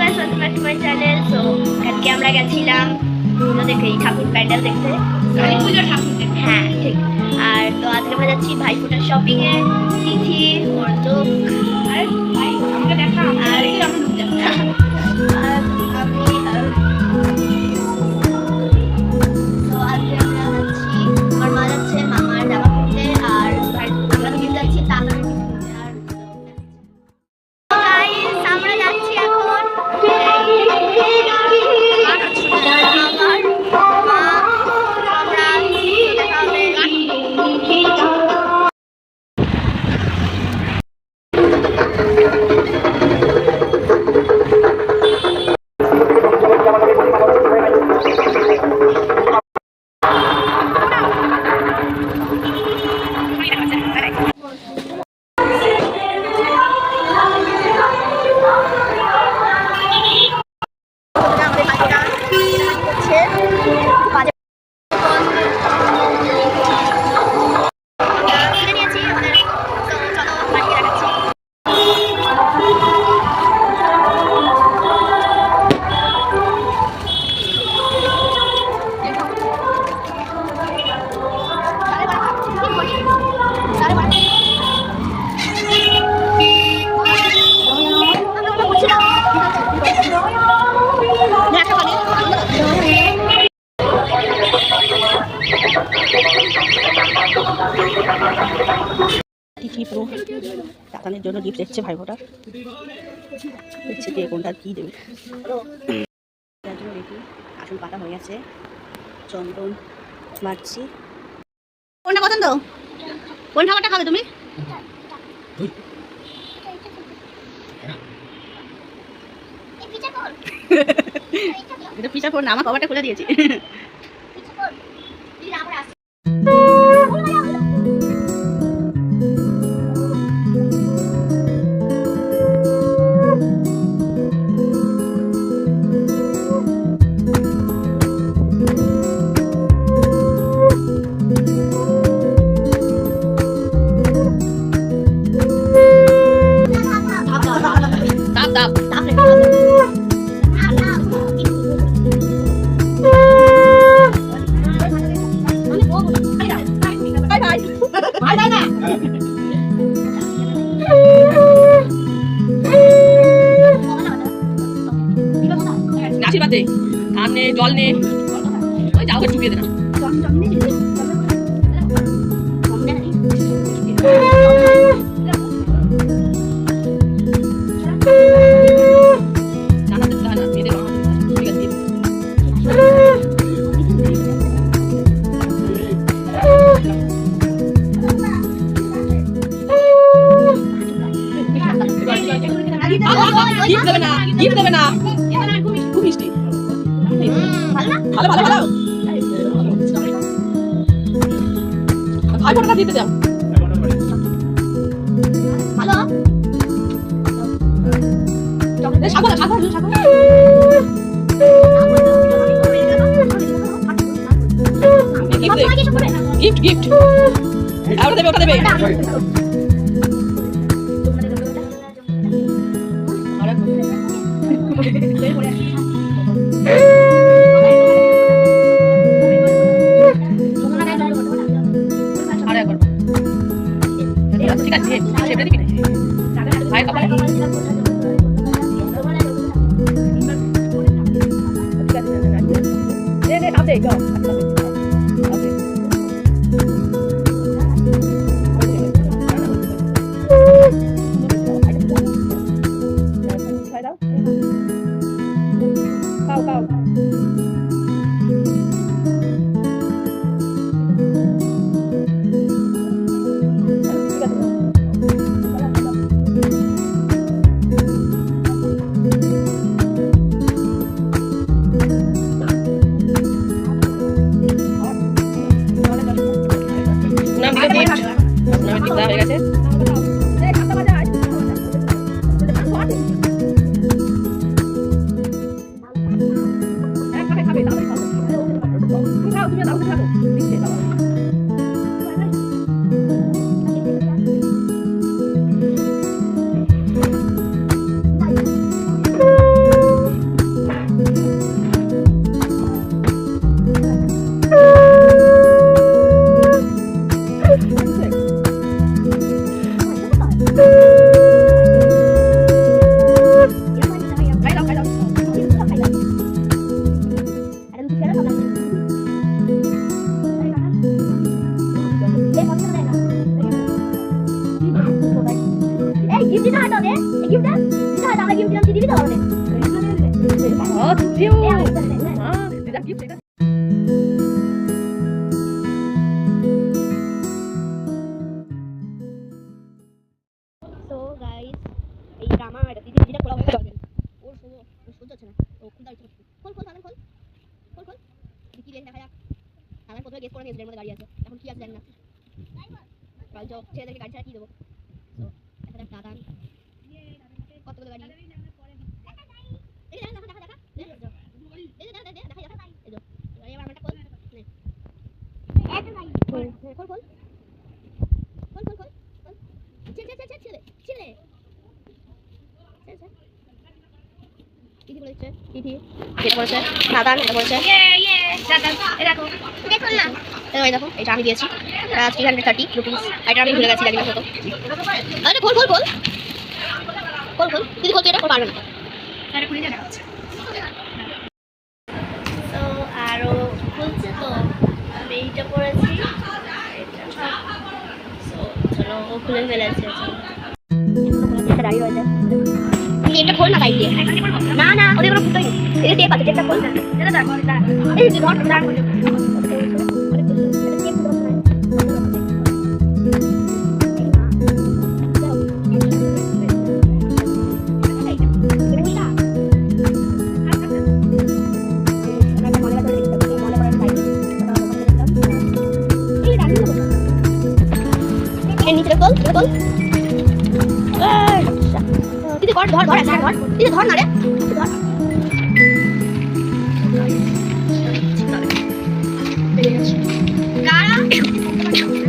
Guys welcome back to my channel so কালকে আমরা গেছিলাম পুজো দেখে ঠাকুর প্যান্ডেল দেখতে। কালী পুজো ঠাকুর দেখতে। হ্যাঁ ঠিক। আর তো আজকে আমরা যাচ্ছি ভাইফোঁটার শপিং এ। তিথি ওর লোক আরে আমাকে দেখা, আর পুরো। জন্য গিফট দেখছে ভাই ফোটা দেখছে কে কোনটা কি দেবে। দেখি। আসল পাতা হয়ে গেছে। চন্দন মারছি কোনটা পছন্দ? কোন খাবারটা খাবে তুমি? এটা পিঠা ফোন আমার কভারটা খুলে দিয়েছি। আশীর্বাদ। ধান নে জল নে। ওই যাও চুপিয়ে দে না। গিফট দেবে না। গিফট দেবে না। মিষ্টি। ভালো ভালো ভালো। ভাই ফোনটা দিতে দাও। এ, Sagar Sagar Sagar. Gift gift gift ওটা দেবে। ওটা দেবে। হাতে Muchas gracias. হয়ে দেখি দেখা যাক। প্রথমে গেস করে নিয়েছে এর মধ্যে গাড়ি আছে। এখন কি আছে জানি না। কাল চো ছেলেদেরকে গাড়ি ছাড়া কি দেবো তো দেখা যাক দাদান কতগুলো গাড়ি এই দেখা দেখা দেখা দেখা এই যে, এই যে, দেখা দেখা দেখা দেখা এই যে এবার এবার আমারটা খোল নে। খোল খোল খোল খোল খোল খোল খোল ছেড়ে ছেড়ে ছেড়ে ছেড়ে ছেড়ে ছেড়ে ছেড়ে তিথি বলেছে এটা বলেছে দাদান এটা বলেছে। দাদা এ দেখো দেখুন না এই দেখো এটা আমি দিয়েছি। থ্রি হান্ড্রেড থার্টি রুপিস এটা আমি ভুলে গেছি জানি না আরে খোল খোল খোল খোল খোল দিদি খোল এটা? পারবে না। আরও খুলছে তো আমি এইটা পড়েছি। চলো ও খুলে ফেলেছে। দাঁড়িয়ে রয়েছে। তুই এটা খোল না দিয়ে এটা টেপ আছে টেপটা খোল দাঁড়া দাঁড়া এই ধর দাঁড় নিচে খোল খোল দিদি ধর ধর ধর ধর দিদি ধর না রে ধর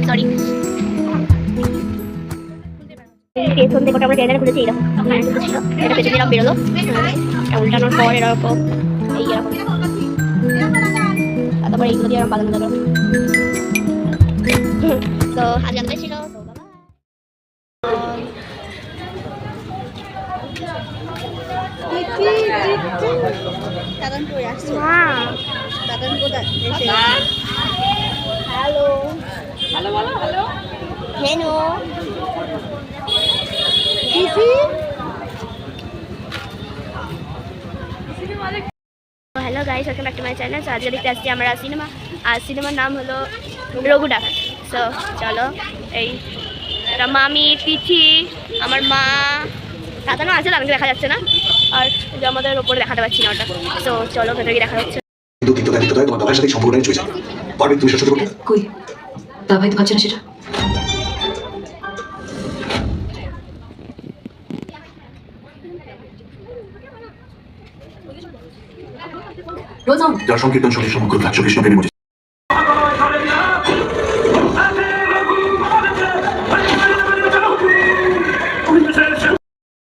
সরি থেকে ওটা আমরা ট্রেনারে খুলেছি এরকম এটা পেছনে এরকম বেরোলো উল্টানোর পর এরকম। এই এরকম। তারপর এইগুলো দিয়ে এরকম বাগানো গেল তো আজকে আমাদের ছিল। হ্যালো হ্যালো বলো hello hello guys welcome back my channel আজকে দেখতে আসছি আমরা সিনেমা আর সিনেমার নাম হলো রঘু ডাকাত সো চলো, এই মামি পিঠি আমার মা। দাদানো আছে তাদেরকে দেখা যাচ্ছে না। আর আমাদের ওপরে দেখাতে পাচ্ছি না ওটা। সো চলো ভেতরে গিয়ে দেখা যাচ্ছে কিন্তু তিক্ততা তিক্ততায় তোমার বাবার সাথে চলে যাবে। পারবে তুমি করতে? কই? দাবাই তো না সেটা। রোজ যার সংকীর্তন সঙ্গে সমগ্র রাজ্য কৃষ্ণ প্রেমে মজে